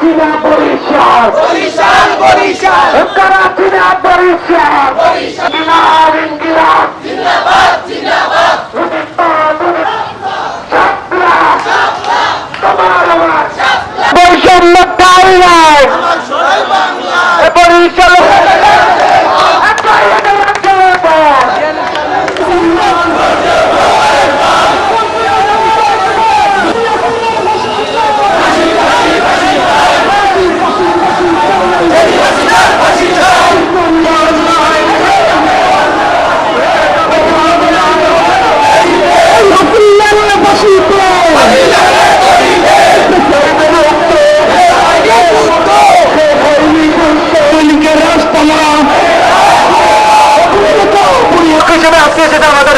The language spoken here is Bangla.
করাচি না বরিশাল বরিশাল। বরিশাল করাচি না বরিশাল। বরিশাল ইনকিলাব। জিন্দাবাদ জিন্দাবাদ। আমার বরিশাল হচ্ছে সেটা আমাদের